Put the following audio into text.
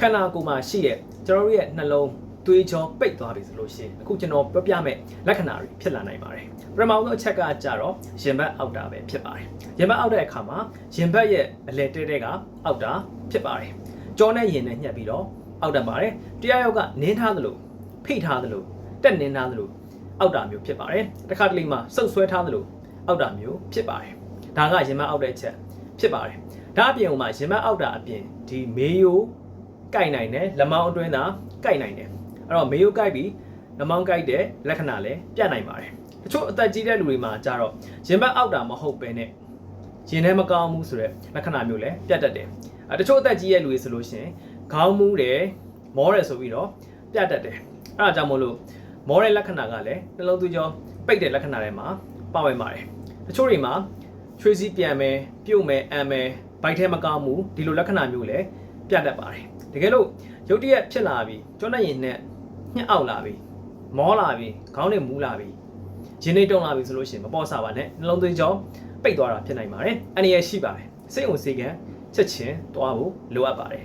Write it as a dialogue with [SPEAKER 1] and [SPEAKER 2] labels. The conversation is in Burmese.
[SPEAKER 1] ခန္ဓာကိုယ်မှာရှိတဲ့ကျွန်တော်တို့ရဲ့နှလုံးသွေးကြောပိတ်သွားပြီဆိုလို့ရှိရင်အခုကျွန်တော်ပြောပြမယ့်လက္ခဏာတွေဖြစ်လာနိုင်ပါတယ်ပထမဆုံးအချက်ကကြတော့ရင်ဘတ်အောက်တာပဲဖြစ်ပါတယ်ရင်ဘတ်အောက်တဲ့အခါမှာရင်ဘတ်ရဲ့အလဲတဲတဲကအောက်တာဖြစ်ပါတယ်ကြောနဲ့ရင်နဲ့ညှက်ပြီးတော့အောက်တာပါတယ်တရားရောက်ကနင်းထားသလိုဖိထားသလိုတက်နင်းထားသလိုအောက်တာမျိုးဖြစ်ပါတယ်တစ်ခါတလေမှာစုပ်ဆွဲထားသလိုအောက်တာမျိုးဖြစ်ပါတယ်ဒါကရင်ဘတ်အောက်တဲ့အချက်ဖြစ်ပါတယ်ဒါအပြင်ဟိုမှာရင်ဘတ်အောက်တာအပြင်ဒီမေယို ကိုက်နိုင်တယ်လက်မောင်းအတွင်းသာကိုက်နိုင်တယ်အဲ့တော့မေယိုကိုက်ပြီးလက်မောင်းကိုက်တဲ့လက္ခဏာလည်းပြနိုင်ပါတယ်တချို့အသက်ကြီးတဲ့လူတွေမှာကြတော့ရင်ဘတ်အောက်တာမဟုတ်ပဲနဲ့ရင်ထဲမကောင်းဘူးဆိုတဲ့လက္ခဏာမျိုးလည်းပြတ်တတ်တယ်အဲတချို့အသက်ကြီးရဲ့လူတွေဆိုလို့ရှိရင်ခေါင်းမူးတယ်မောတယ်ဆိုပြီးတော့ပြတ်တတ်တယ်အဲဒါကြောင့်မို့လို့မောတဲ့လက္ခဏာကလည်းနှလုံးသွေးကြောပိတ်တဲ့လက္ခဏာတွေမှာပါဝင်ပါတယ်တချို့တွေမှာချွေးစည်းပြန်မယ်ပြုတ်မယ်အံမယ်ဘိုက်ထဲမကောင်းဘူးဒီလိုလက္ခဏာမျိုးလည်း ပြတ်တတ်ပါတယ်တကယ်လို့ရုတ်တရက်ဖြစ်လာပြီးကျွမ်းတဲ့ရင်နဲ့ညှက်အောက်လာပြီးမောလာပြီးခေါင်းနဲ့မူးလာပြီးရင်နေတုံလာပြီဆိုလို့ရှိရင်မပေါ့ဆပါနဲ့နှလုံးသွေးကြောပိတ်သွားတာဖြစ်နိုင်ပါတယ်အနေရရှိပါတယ်စိတ်ဝင်စေကံချက်ချင်းတွားဖို့လိုအပ်ပါတယ်